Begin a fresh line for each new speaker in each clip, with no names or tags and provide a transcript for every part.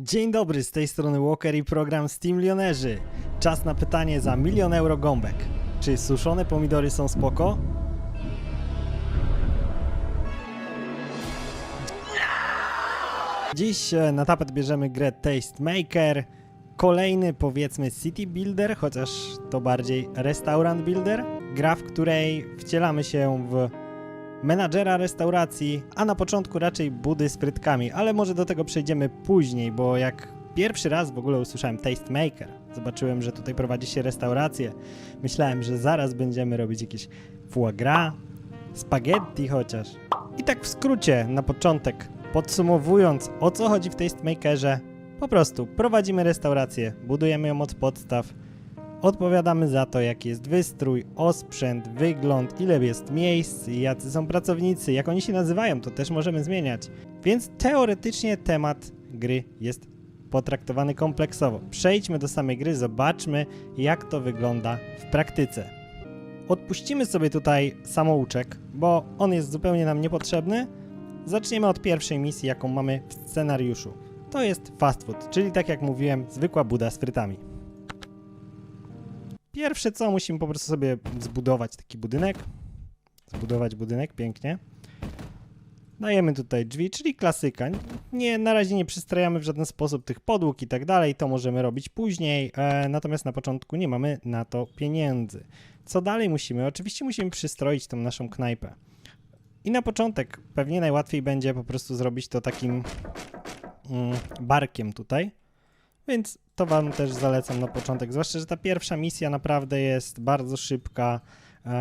Dzień dobry, z tej strony Walker i program Steam Milionerzy. Czas na pytanie za milion euro gąbek. Czy suszone pomidory są spoko? Dziś e, na tapet bierzemy grę Taste Maker. Kolejny powiedzmy City Builder, chociaż to bardziej Restaurant Builder. Gra, w której wcielamy się w menadżera restauracji, a na początku raczej budy z frytkami, ale może do tego przejdziemy później, bo jak pierwszy raz w ogóle usłyszałem Taste Maker, zobaczyłem, że tutaj prowadzi się restaurację, myślałem, że zaraz będziemy robić jakieś foie gras, spaghetti chociaż. I tak w skrócie, na początek, podsumowując, o co chodzi w Taste Makerze, po prostu prowadzimy restaurację, budujemy ją od podstaw, Odpowiadamy za to, jaki jest wystrój, osprzęt, wygląd, ile jest miejsc, jacy są pracownicy, jak oni się nazywają, to też możemy zmieniać. Więc teoretycznie temat gry jest potraktowany kompleksowo. Przejdźmy do samej gry, zobaczmy, jak to wygląda w praktyce. Odpuścimy sobie tutaj samouczek, bo on jest zupełnie nam niepotrzebny. Zaczniemy od pierwszej misji, jaką mamy w scenariuszu. To jest fast food, czyli tak jak mówiłem, zwykła buda z frytami. Pierwsze co, musimy po prostu sobie zbudować taki budynek. Zbudować budynek, pięknie. Dajemy tutaj drzwi, czyli klasyka. Nie, na razie nie przystrajamy w żaden sposób tych podłóg i tak dalej, to możemy robić później, e, natomiast na początku nie mamy na to pieniędzy. Co dalej musimy? Oczywiście musimy przystroić tą naszą knajpę. I na początek pewnie najłatwiej będzie po prostu zrobić to takim mm, barkiem tutaj. Więc to Wam też zalecam na początek. Zwłaszcza, że ta pierwsza misja naprawdę jest bardzo szybka,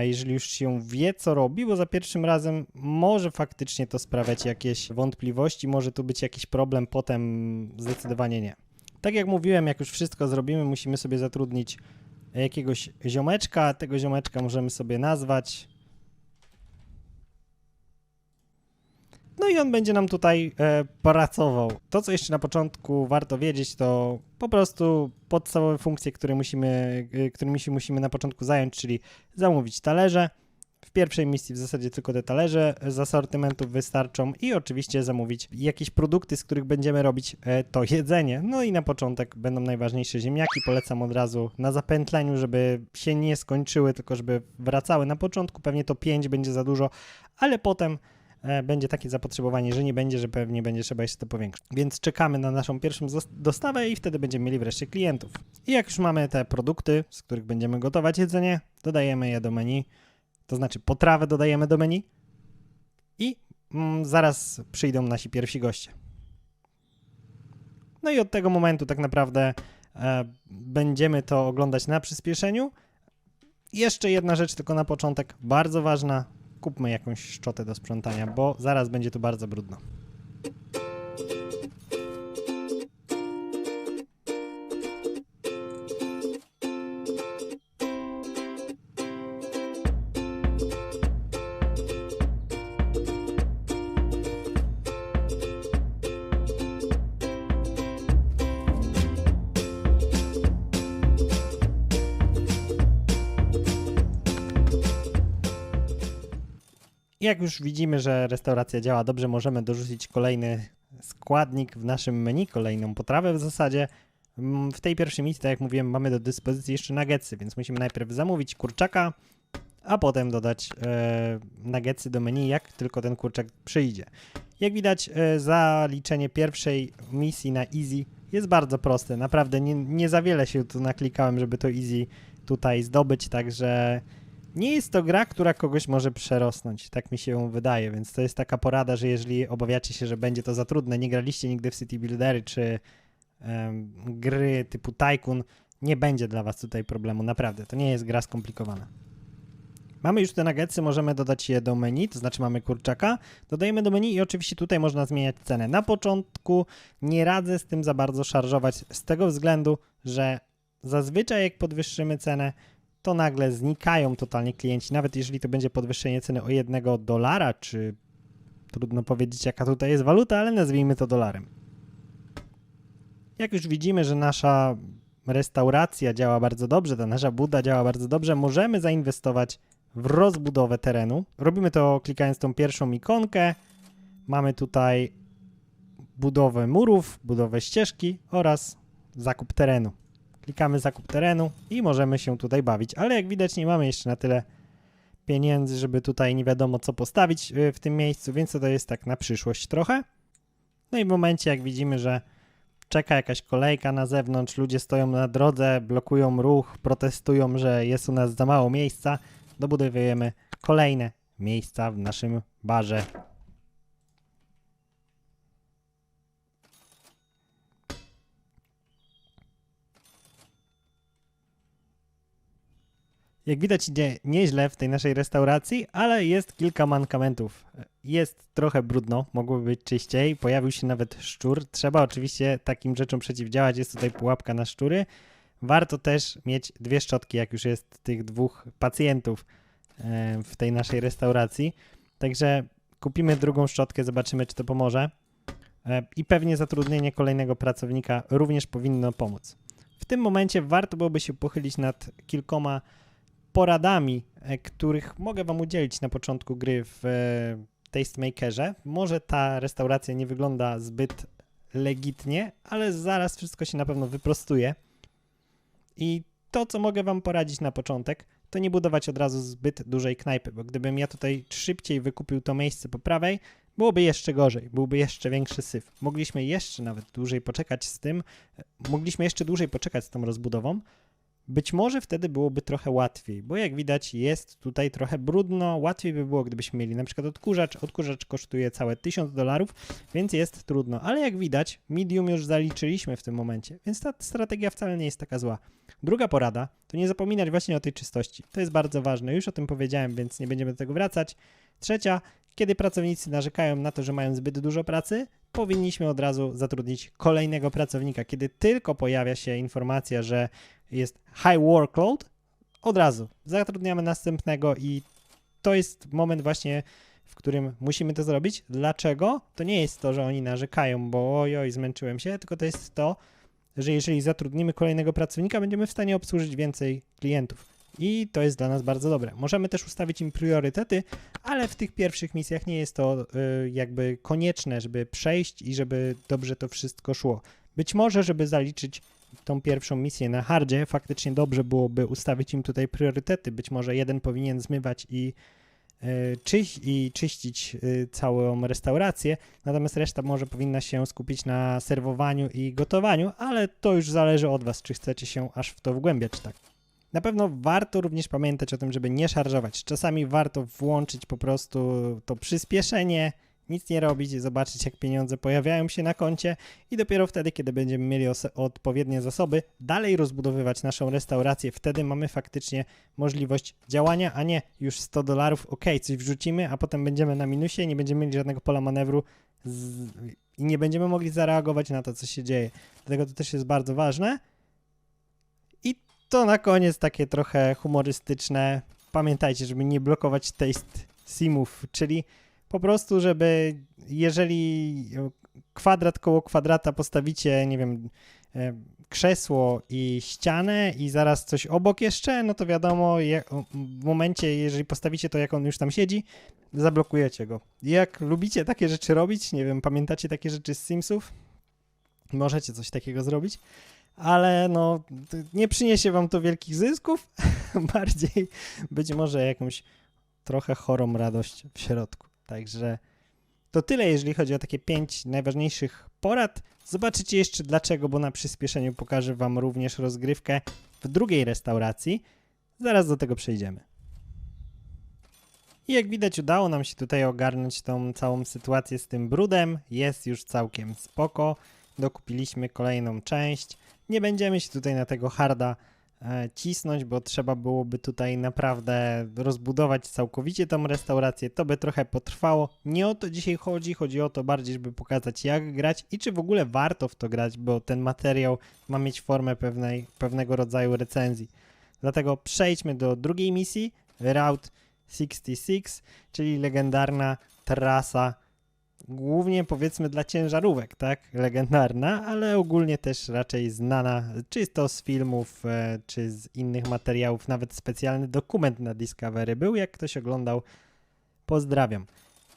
jeżeli już się wie, co robi, bo za pierwszym razem może faktycznie to sprawiać jakieś wątpliwości, może tu być jakiś problem, potem zdecydowanie nie. Tak jak mówiłem, jak już wszystko zrobimy, musimy sobie zatrudnić jakiegoś ziomeczka. Tego ziomeczka możemy sobie nazwać. No i on będzie nam tutaj e, pracował. To, co jeszcze na początku warto wiedzieć, to po prostu podstawowe funkcje, które musimy, e, którymi się musimy na początku zająć, czyli zamówić talerze. W pierwszej misji w zasadzie tylko te talerze z asortymentów wystarczą i oczywiście zamówić jakieś produkty, z których będziemy robić e, to jedzenie. No i na początek będą najważniejsze ziemniaki. Polecam od razu na zapętleniu, żeby się nie skończyły, tylko żeby wracały. Na początku pewnie to 5 będzie za dużo, ale potem będzie takie zapotrzebowanie, że nie będzie, że pewnie będzie trzeba jeszcze to powiększyć. Więc czekamy na naszą pierwszą dostawę i wtedy będziemy mieli wreszcie klientów. I jak już mamy te produkty, z których będziemy gotować jedzenie, dodajemy je do menu, to znaczy potrawę dodajemy do menu i mm, zaraz przyjdą nasi pierwsi goście. No i od tego momentu tak naprawdę e, będziemy to oglądać na przyspieszeniu. Jeszcze jedna rzecz tylko na początek, bardzo ważna, kupmy jakąś szczotę do sprzątania, bo zaraz będzie tu bardzo brudno. Jak już widzimy, że restauracja działa dobrze, możemy dorzucić kolejny składnik w naszym menu, kolejną potrawę w zasadzie. Mm, W tej pierwszej misji, tak jak mówiłem, mamy do dyspozycji jeszcze nuggetsy, więc musimy najpierw zamówić kurczaka, a potem dodać e, nuggetsy do menu, jak tylko ten kurczak przyjdzie. Jak widać, e, zaliczenie pierwszej misji na easy jest bardzo proste. Naprawdę nie, nie za wiele się tu naklikałem, żeby to easy tutaj zdobyć, także nie jest to gra, która kogoś może przerosnąć, tak mi się wydaje, więc to jest taka porada, że jeżeli obawiacie się, że będzie to za trudne, nie graliście nigdy w City Buildery czy em, gry typu Tycoon, nie będzie dla was tutaj problemu, naprawdę, to nie jest gra skomplikowana. Mamy już te nuggetsy, możemy dodać je do menu, to znaczy mamy kurczaka, dodajemy do menu i oczywiście tutaj można zmieniać cenę. Na początku nie radzę z tym za bardzo szarżować z tego względu, że zazwyczaj jak podwyższymy cenę, to nagle znikają totalnie klienci, nawet jeżeli to będzie podwyższenie ceny o jednego dolara, czy trudno powiedzieć jaka tutaj jest waluta, ale nazwijmy to dolarem. Jak już widzimy, że nasza restauracja działa bardzo dobrze, ta nasza buda działa bardzo dobrze, możemy zainwestować w rozbudowę terenu. Robimy to klikając tą pierwszą ikonkę. Mamy tutaj budowę murów, budowę ścieżki oraz zakup terenu. Klikamy zakup terenu i możemy się tutaj bawić, ale jak widać nie mamy jeszcze na tyle pieniędzy, żeby tutaj nie wiadomo co postawić y, w tym miejscu, więc to jest tak na przyszłość trochę. No i w momencie jak widzimy, że czeka jakaś kolejka na zewnątrz, ludzie stoją na drodze, blokują ruch, protestują, że jest u nas za mało miejsca, dobudowujemy kolejne miejsca w naszym barze. Jak widać idzie nieźle w tej naszej restauracji, ale jest kilka mankamentów. Jest trochę brudno, mogłoby być czyściej, pojawił się nawet szczur. Trzeba oczywiście takim rzeczom przeciwdziałać, jest tutaj pułapka na szczury. Warto też mieć dwie szczotki, jak już jest tych dwóch pacjentów e, w tej naszej restauracji. Także kupimy drugą szczotkę, zobaczymy, czy to pomoże. E, I pewnie zatrudnienie kolejnego pracownika również powinno pomóc. W tym momencie warto byłoby się pochylić nad kilkoma poradami, e, których mogę Wam udzielić na początku gry w e, Tastemakerze. Może ta restauracja nie wygląda zbyt legitnie, ale zaraz wszystko się na pewno wyprostuje. I to, co mogę Wam poradzić na początek, to nie budować od razu zbyt dużej knajpy, bo gdybym ja tutaj szybciej wykupił to miejsce po prawej, byłoby jeszcze gorzej, byłby jeszcze większy syf. Mogliśmy jeszcze nawet dłużej poczekać z tym, e, mogliśmy jeszcze dłużej poczekać z tą rozbudową, być może wtedy byłoby trochę łatwiej, bo jak widać jest tutaj trochę brudno. Łatwiej by było, gdybyśmy mieli na przykład odkurzacz. Odkurzacz kosztuje całe 1000 dolarów, więc jest trudno. Ale jak widać, medium już zaliczyliśmy w tym momencie, więc ta strategia wcale nie jest taka zła. Druga porada to nie zapominać właśnie o tej czystości. To jest bardzo ważne. Już o tym powiedziałem, więc nie będziemy do tego wracać. Trzecia, kiedy pracownicy narzekają na to, że mają zbyt dużo pracy, powinniśmy od razu zatrudnić kolejnego pracownika. Kiedy tylko pojawia się informacja, że jest high workload, od razu zatrudniamy następnego i to jest moment właśnie, w którym musimy to zrobić. Dlaczego? To nie jest to, że oni narzekają, bo ojoj, zmęczyłem się, tylko to jest to, że jeżeli zatrudnimy kolejnego pracownika, będziemy w stanie obsłużyć więcej klientów. I to jest dla nas bardzo dobre. Możemy też ustawić im priorytety, ale w tych pierwszych misjach nie jest to y, jakby konieczne, żeby przejść i żeby dobrze to wszystko szło. Być może, żeby zaliczyć tą pierwszą misję na hardzie, faktycznie dobrze byłoby ustawić im tutaj priorytety. Być może jeden powinien zmywać i, y, czyś, i czyścić y, całą restaurację, natomiast reszta może powinna się skupić na serwowaniu i gotowaniu, ale to już zależy od Was, czy chcecie się aż w to wgłębiać tak. Na pewno warto również pamiętać o tym, żeby nie szarżować. Czasami warto włączyć po prostu to przyspieszenie, nic nie robić, zobaczyć jak pieniądze pojawiają się na koncie i dopiero wtedy, kiedy będziemy mieli odpowiednie zasoby, dalej rozbudowywać naszą restaurację. Wtedy mamy faktycznie możliwość działania, a nie już 100 dolarów, ok, coś wrzucimy, a potem będziemy na minusie, nie będziemy mieli żadnego pola manewru z... i nie będziemy mogli zareagować na to, co się dzieje. Dlatego to też jest bardzo ważne. I to na koniec takie trochę humorystyczne. Pamiętajcie, żeby nie blokować taste simów, czyli po prostu, żeby jeżeli kwadrat koło kwadrata postawicie, nie wiem, e, krzesło i ścianę i zaraz coś obok jeszcze, no to wiadomo, w momencie, jeżeli postawicie to, jak on już tam siedzi, zablokujecie go. Jak lubicie takie rzeczy robić, nie wiem, pamiętacie takie rzeczy z Simsów? Możecie coś takiego zrobić, ale no, nie przyniesie wam to wielkich zysków, bardziej być może jakąś trochę chorą radość w środku. Także to tyle, jeżeli chodzi o takie pięć najważniejszych porad. Zobaczycie jeszcze dlaczego, bo na przyspieszeniu pokażę Wam również rozgrywkę w drugiej restauracji. Zaraz do tego przejdziemy. I jak widać udało nam się tutaj ogarnąć tą całą sytuację z tym brudem. Jest już całkiem spoko. Dokupiliśmy kolejną część. Nie będziemy się tutaj na tego harda cisnąć, bo trzeba byłoby tutaj naprawdę rozbudować całkowicie tą restaurację. To by trochę potrwało. Nie o to dzisiaj chodzi, chodzi o to bardziej, żeby pokazać jak grać i czy w ogóle warto w to grać, bo ten materiał ma mieć formę pewnej, pewnego rodzaju recenzji. Dlatego przejdźmy do drugiej misji, Route 66, czyli legendarna trasa głównie powiedzmy dla ciężarówek, tak? Legendarna, ale ogólnie też raczej znana czysto z filmów e, czy z innych materiałów. Nawet specjalny dokument na Discovery był. Jak ktoś oglądał, pozdrawiam.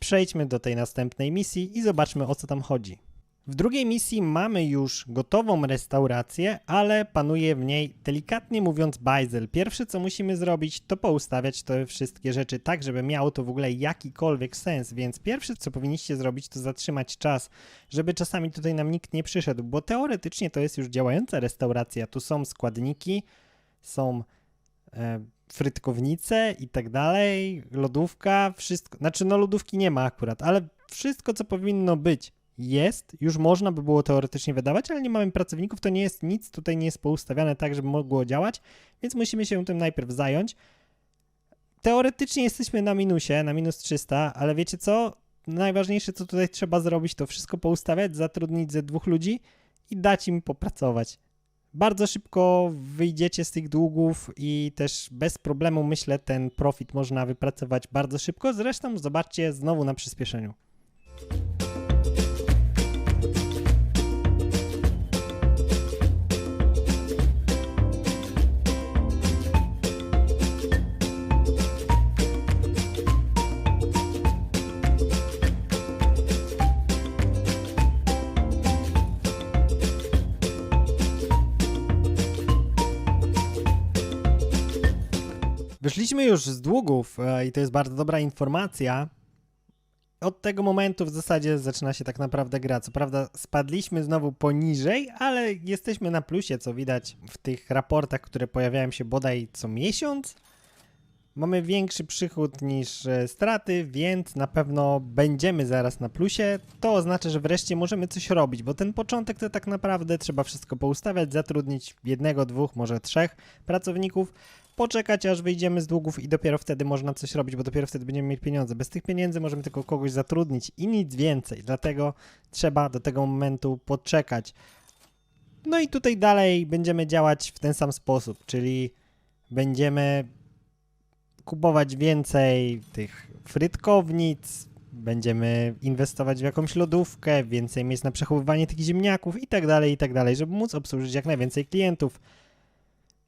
Przejdźmy do tej następnej misji i zobaczmy o co tam chodzi. W drugiej misji mamy już gotową restaurację, ale panuje w niej delikatnie mówiąc bajzel. Pierwsze co musimy zrobić to poustawiać te wszystkie rzeczy tak, żeby miało to w ogóle jakikolwiek sens, więc pierwsze co powinniście zrobić to zatrzymać czas, żeby czasami tutaj nam nikt nie przyszedł, bo teoretycznie to jest już działająca restauracja. Tu są składniki, są e, frytkownice i tak dalej, lodówka, wszystko. Znaczy, no lodówki nie ma akurat, ale wszystko, co powinno być, jest. Już można by było teoretycznie wydawać, ale nie mamy pracowników, to nie jest nic, tutaj nie jest poustawiane tak, żeby mogło działać, więc musimy się tym najpierw zająć. Teoretycznie jesteśmy na minusie, na minus 300, ale wiecie co? Najważniejsze, co tutaj trzeba zrobić, to wszystko poustawiać, zatrudnić ze dwóch ludzi i dać im popracować bardzo szybko wyjdziecie z tych długów i też bez problemu myślę ten profit można wypracować bardzo szybko. Zresztą zobaczcie znowu na przyspieszeniu. Wyszliśmy już z długów e, i to jest bardzo dobra informacja. Od tego momentu w zasadzie zaczyna się tak naprawdę gra. Co prawda spadliśmy znowu poniżej, ale jesteśmy na plusie, co widać w tych raportach, które pojawiają się bodaj co miesiąc. Mamy większy przychód niż e, straty, więc na pewno będziemy zaraz na plusie. To oznacza, że wreszcie możemy coś robić, bo ten początek to tak naprawdę trzeba wszystko poustawiać, zatrudnić jednego, dwóch, może trzech pracowników, poczekać aż wyjdziemy z długów i dopiero wtedy można coś robić, bo dopiero wtedy będziemy mieć pieniądze. Bez tych pieniędzy możemy tylko kogoś zatrudnić i nic więcej, dlatego trzeba do tego momentu poczekać. No i tutaj dalej będziemy działać w ten sam sposób, czyli będziemy kupować więcej tych frytkownic, będziemy inwestować w jakąś lodówkę, więcej miejsc na przechowywanie tych ziemniaków i tak dalej, i tak dalej, żeby móc obsłużyć jak najwięcej klientów.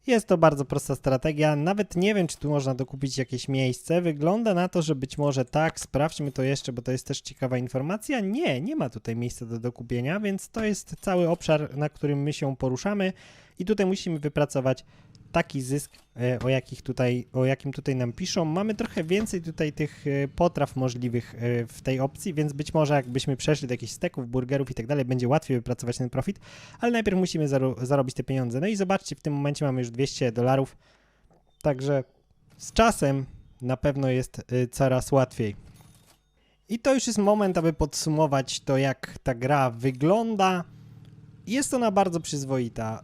Jest to bardzo prosta strategia. Nawet nie wiem, czy tu można dokupić jakieś miejsce. Wygląda na to, że być może tak. Sprawdźmy to jeszcze, bo to jest też ciekawa informacja. Nie, nie ma tutaj miejsca do dokupienia, więc to jest cały obszar, na którym my się poruszamy i tutaj musimy wypracować taki zysk, e, o, jakich tutaj, o jakim tutaj nam piszą. Mamy trochę więcej tutaj tych e, potraw możliwych e, w tej opcji, więc być może jakbyśmy przeszli do jakichś steków, burgerów i tak dalej, będzie łatwiej wypracować ten profit, ale najpierw musimy zaro zarobić te pieniądze. No i zobaczcie, w tym momencie mamy już 200 dolarów, także z czasem na pewno jest coraz łatwiej. I to już jest moment, aby podsumować to, jak ta gra wygląda. Jest ona bardzo przyzwoita,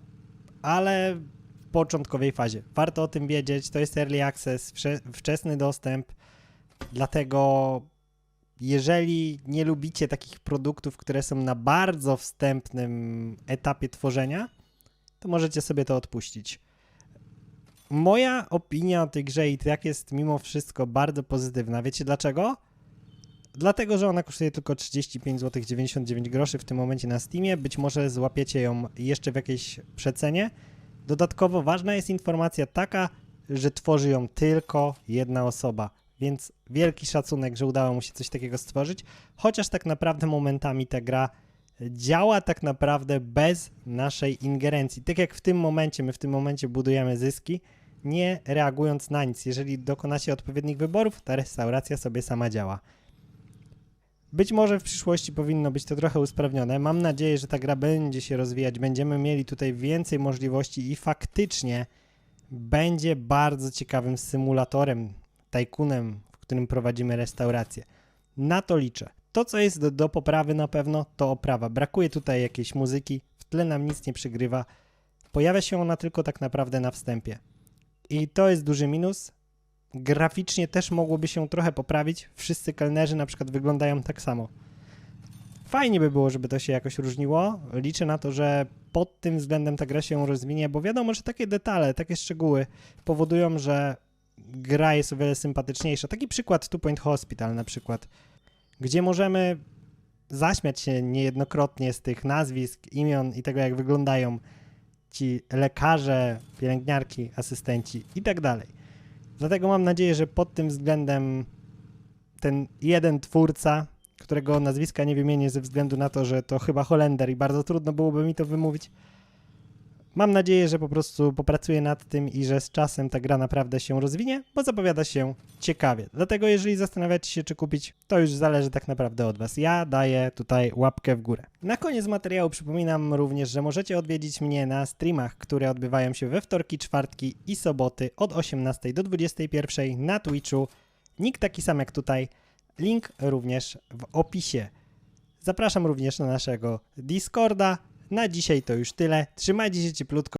ale początkowej fazie. Warto o tym wiedzieć, to jest early access, wczesny dostęp, dlatego jeżeli nie lubicie takich produktów, które są na bardzo wstępnym etapie tworzenia, to możecie sobie to odpuścić. Moja opinia o tej grze i tak jest mimo wszystko bardzo pozytywna. Wiecie dlaczego? Dlatego, że ona kosztuje tylko 35 zł 99 groszy w tym momencie na Steamie. Być może złapiecie ją jeszcze w jakiejś przecenie. Dodatkowo ważna jest informacja taka, że tworzy ją tylko jedna osoba, więc wielki szacunek, że udało mu się coś takiego stworzyć, chociaż tak naprawdę momentami ta gra działa tak naprawdę bez naszej ingerencji. Tak jak w tym momencie, my w tym momencie budujemy zyski, nie reagując na nic. Jeżeli dokonacie odpowiednich wyborów, ta restauracja sobie sama działa. Być może w przyszłości powinno być to trochę usprawnione. Mam nadzieję, że ta gra będzie się rozwijać, będziemy mieli tutaj więcej możliwości i faktycznie będzie bardzo ciekawym symulatorem, tajkunem, w którym prowadzimy restaurację. Na to liczę. To, co jest do, do poprawy na pewno, to oprawa. Brakuje tutaj jakiejś muzyki, w tle nam nic nie przygrywa. Pojawia się ona tylko tak naprawdę na wstępie. I to jest duży minus, graficznie też mogłoby się trochę poprawić. Wszyscy kelnerzy na przykład wyglądają tak samo. Fajnie by było, żeby to się jakoś różniło. Liczę na to, że pod tym względem ta gra się rozwinie, bo wiadomo, że takie detale, takie szczegóły powodują, że gra jest o wiele sympatyczniejsza. Taki przykład Two Point Hospital na przykład, gdzie możemy zaśmiać się niejednokrotnie z tych nazwisk, imion i tego, jak wyglądają ci lekarze, pielęgniarki, asystenci i tak dalej. Dlatego mam nadzieję, że pod tym względem ten jeden twórca, którego nazwiska nie wymienię ze względu na to, że to chyba Holender i bardzo trudno byłoby mi to wymówić. Mam nadzieję, że po prostu popracuję nad tym i że z czasem ta gra naprawdę się rozwinie, bo zapowiada się ciekawie. Dlatego jeżeli zastanawiacie się, czy kupić, to już zależy tak naprawdę od Was. Ja daję tutaj łapkę w górę. Na koniec materiału przypominam również, że możecie odwiedzić mnie na streamach, które odbywają się we wtorki, czwartki i soboty od 18 do 21 na Twitchu. Nick taki sam jak tutaj. Link również w opisie. Zapraszam również na naszego Discorda. Na dzisiaj to już tyle. Trzymajcie się cieplutko.